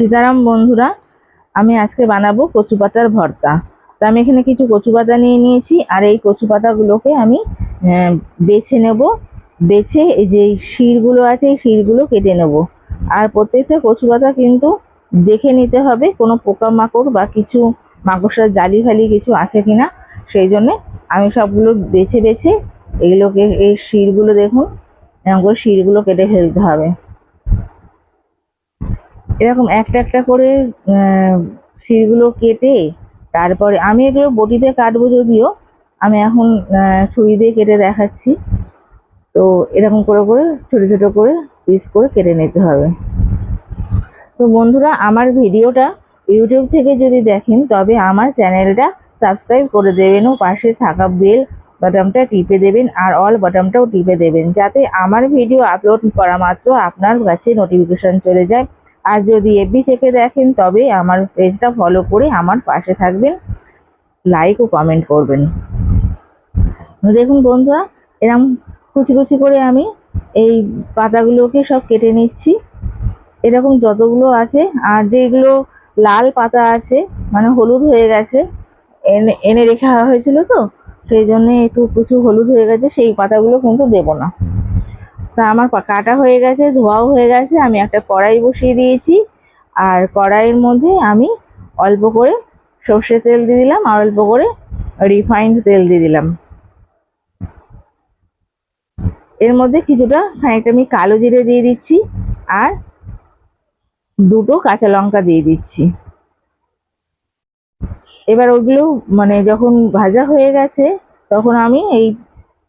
সীতারাম, বন্ধুরা, আমি আজকে বানাবো কচু পাতার ভর্তা। তো আমি এখানে কিছু কচু পাতা নিয়ে নিয়েছি, আর এই কচু পাতাগুলোকে আমি বেছে নেব। বেছে এই যে শিরগুলো আছে, এই শিরগুলো কেটে নেব। আর প্রত্যেকটা কচু পাতা কিন্তু দেখে নিতে হবে, কোনো পোকামাকড় বা কিছু মাকড়সার জালি ফালি কিছু আছে কিনা। সেই জন্যে আমি সবগুলো বেছে বেছে এগুলোকে, এই শিরগুলো দেখুন, এরকম করে শিরগুলো কেটে ফেলতে হবে। এরকম একটা একটা করে শিরগুলো কেটে, তারপরে আমি এগুলো বটিতে কাটবো যদিও, আমি এখন ছুরি দিয়ে কেটে দেখাচ্ছি। তো এরকম করে করে, ছোট ছোট করে পিস করে কেটে নিতে হবে। তো বন্ধুরা, আমার ভিডিওটা ইউটিউব থেকে যদি দেখেন, তবে আমার চ্যানেলটা সাবস্ক্রাইব করে দেবেন ও পাশে থাকা বেল বাটনটা টিপে দেবেন আর অল বাটনটাও টিপে দেবেন। যাতে আমার ভিডিও আপলোড করা মাত্র আপনার কাছে নোটিফিকেশন চলে যায়। আর যদি এফবি থেকে দেখেন, তবে আমার পেজটা ফলো করে আমার পাশে থাকবেন। লাইক ও কমেন্ট করবেন। দেখুন বন্ধুরা এরকম কুচি কুচি করে আমি এই পাতাগুলোকে সব কেটে নিচ্ছি। এরকম যতগুলো আছে, আর যেগুলো লাল পাতা আছে মানে হলুদ হয়ে গেছে, এনে এনে রেখে হয়েছিল তো সেই জন্য একটু কিছু হলুদ হয়ে গেছে, সেই পাতাগুলো কিন্তু দেবো না। তা আমার কাটা হয়ে গেছে, ধোয়াও হয়ে গেছে, আমি একটা কড়াই বসিয়ে দিয়েছি। আর কড়াইয়ের মধ্যে আমি অল্প করে সর্ষে তেল দিয়ে দিলাম, আর অল্প করে রিফাইন্ড তেল দিয়ে দিলাম। এর মধ্যে কিছুটা খানিকটা আমি কালো জিরে দিয়ে দিচ্ছি, আর দুটো কাঁচা লঙ্কা দিয়ে দিচ্ছি। এবার ওগুলো মানে যখন ভাজা হয়ে গেছে, তখন আমি এই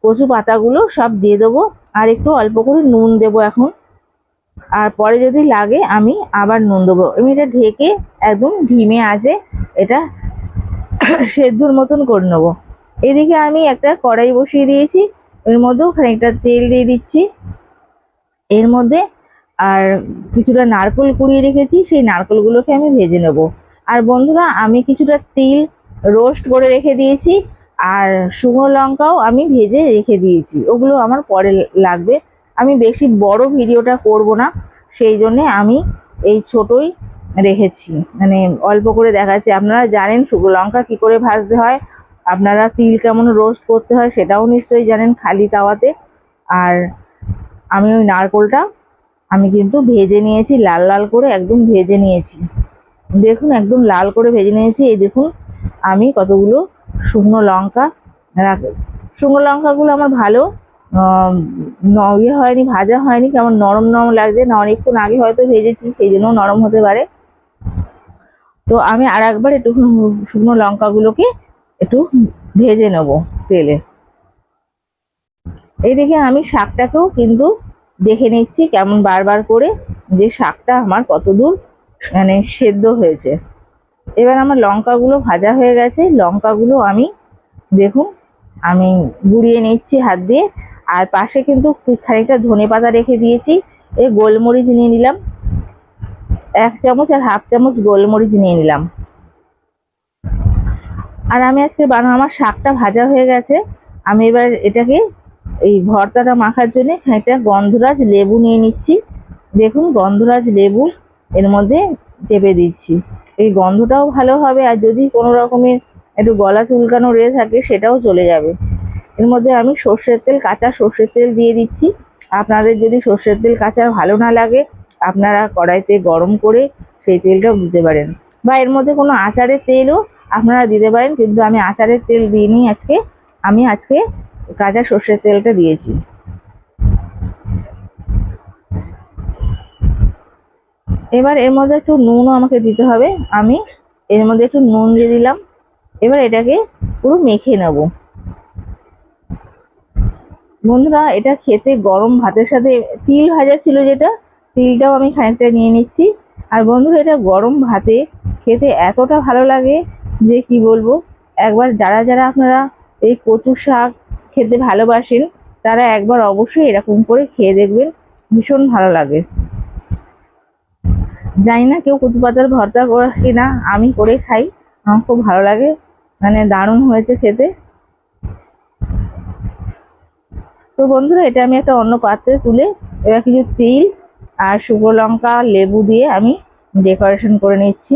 কচু পাতাগুলো সব দিয়ে দেবো, আর একটু অল্প করে নুন দেবো এখন। আর পরে যদি লাগে, আমি আবার নুন দেবো। আমি এটা ঢেকে একদম ঢিমে আছে, এটা সেদ্ধর মতন করে নেব। এদিকে আমি একটা কড়াই বসিয়ে দিয়েছি, এর মধ্যেও খানিকটা তেল দিয়ে দিচ্ছি। এর মধ্যে আর কিছুটা নারকল কুড়িয়ে রেখেছি, সেই নারকোলগুলোকে আমি ভেজে নেব। আর বন্ধুরা, আমি কিছুটা তিল রোস্ট করে রেখে দিয়েছি, আর শুকনো লঙ্কাও আমি ভেজে রেখে দিয়েছি। ওগুলো আমার পরে লাগবে। আমি বেশি বড় ভিডিওটা করব না, সেই জন্যে আমি এই ছোটই রেখেছি। মানে অল্প করে দেখাচ্ছি। আপনারা জানেন শুকনো লঙ্কা কী করে ভাজতে হয়, আপনারা তিল কেমন রোস্ট করতে হয় সেটাও নিশ্চয়ই জানেন খালি তাওয়াতে। আর আমি ওই নারকোলটা আমি কিন্তু ভেজে নিয়েছি, লাল লাল করে একদম ভেজে নিয়েছি। দেখুন, একদম লাল করে ভেজে নিয়েছি। এই দেখুন, আমি কতগুলো শুকনো লঙ্কা রাখ শুকনো লঙ্কাগুলো আমার ভালো ইয়ে হয়নি, ভাজা হয়নি, কেমন নরম নরম লাগছে। না, অনেকক্ষণ আগে হয়তো ভেজেছি, সেই জন্য নরম হতে পারে। তো আমি আর একবার একটু শুকনো লঙ্কাগুলোকে একটু ভেজে নেব তেলে। এইদিকে আমি শাকটাকেও কিন্তু দেখে নিচ্ছি, কেমন বারবার করে যে শাকটা আমার কতদূর মানে সেদ্ধ হয়েছে। এবার আমার লঙ্কাগুলো ভাজা হয়ে গেছে। লঙ্কাগুলো আমি, দেখুন, আমি গুঁড়িয়ে নিচ্ছি হাত দিয়ে। আর পাশে কিন্তু খানিকটা ধনে পাতা রেখে দিয়েছি। এই গোলমরিচ নিয়ে নিলাম। এক চামচ আর হাফ চামচ গোলমরিচ নিয়ে নিলাম। আর আমি আজকে বানাবো আমার শাকটা ভাজা হয়ে গেছে। আমি এবার এটাকে এই ভর্তাটা মাখার জন্য খানিকটা গন্ধরাজ লেবু নিয়ে নিচ্ছি। দেখুন, গন্ধরাজ লেবু এর মধ্যে চেপে দিচ্ছি। এই গন্ধটাও ভালো হবে আর যদি কোনো রকমের একটু গলা চুলকানো রয়ে থাকে, সেটাও চলে যাবে। এর মধ্যে আমি সর্ষের তেল, কাঁচা সর্ষের তেল দিয়ে দিচ্ছি। আপনাদের যদি সর্ষের তেল কাঁচা ভালো না লাগে, আপনারা কড়াইতে গরম করে সেই তেলটাও দিতে পারেন। বা এর মধ্যে কোনো আচারের তেলও আপনারা দিতে পারেন, কিন্তু আমি আচারের তেল দিইনি আজকে। আমি আজকে কাঁচা সর্ষের তেলটা দিয়েছি। এবার এর মধ্যে একটু নুনও আমাকে দিতে হবে। আমি এর মধ্যে একটু নুন দিয়ে দিলাম। এবার এটাকে পুরো মেখে নেব। বন্ধুরা, এটা খেতে গরম ভাতের সাথে তিল ভাজা ছিল যেটা, তিলটাও আমি খানিকটা নিয়ে নিচ্ছি। আর বন্ধুরা, এটা গরম ভাতে খেতে এতটা ভালো লাগে যে কি বলব? একবার যারা যারা আপনারা এই কচু শাক খেতে ভালোবাসেন, তারা একবার অবশ্যই এরকম করে খেয়ে দেখবেন। ভীষণ ভালো লাগে। জানি না কেউ কচু পাতার ভর্তা করে কিনা আমি করে খাই। আমার খুব ভালো লাগে। মানে দারুণ হয়েছে খেতে। তো বন্ধুরা, এটা আমি একটা অন্য পাত্রে তুলে, এবার কিছু তিল আর শুকনো লঙ্কা, লেবু দিয়ে আমি ডেকোরেশন করে নিচ্ছি।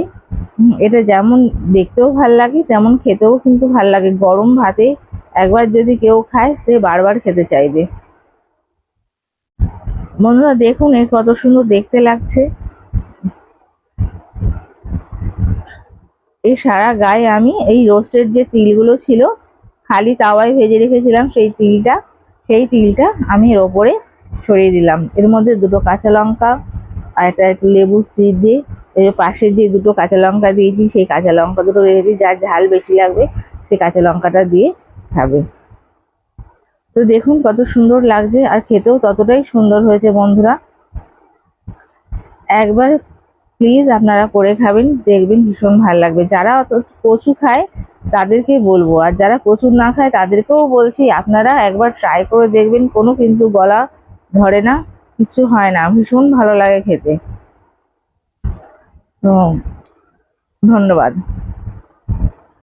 এটা যেমন দেখতেও ভালো লাগে, তেমন খেতেও কিন্তু ভালো লাগে। গরম ভাতে একবার যদি কেউ খায়, সে বারবার খেতে চাইবে। বন্ধুরা, দেখুন এ কত সুন্দর দেখতে লাগছে। এই সারা গায়ে আমি এই রোস্টেড যে তিলগুলো ছিল, খালি তাওয়ায় ভেজে রেখেছিলাম সেই তিলটা সেই তিলটা আমি এর ওপরে ছড়িয়ে দিলাম। এর মধ্যে দুটো কাঁচা লঙ্কা আর একটা লেবুর চিপ দিয়ে যে পাশে যে দুটো কাঁচা লঙ্কা দিয়েছি, সেই কাঁচা লঙ্কা দুটো রেখেছি যার ঝাল বেশি লাগবে সেই কাঁচা লঙ্কাটা দিয়ে খাবে। তো দেখুন কত সুন্দর লাগছে, আর খেতেও ততটাই সুন্দর হয়েছে বন্ধুরা। একবার প্লিজ আপনারা করে খাবেন, দেখবেন ভীষণ ভালো লাগবে। যারা অত কচু খায়, তাদেরকে বলব। আর যারা কচু না খায়, তাদেরকেও বলছি, আপনারা একবার ট্রাই করে দেখবেন, কোনো কিন্তু গলা ধরে না কিছু হয় না। ভীষণ ভালো লাগে খেতে। তো, ধন্যবাদ।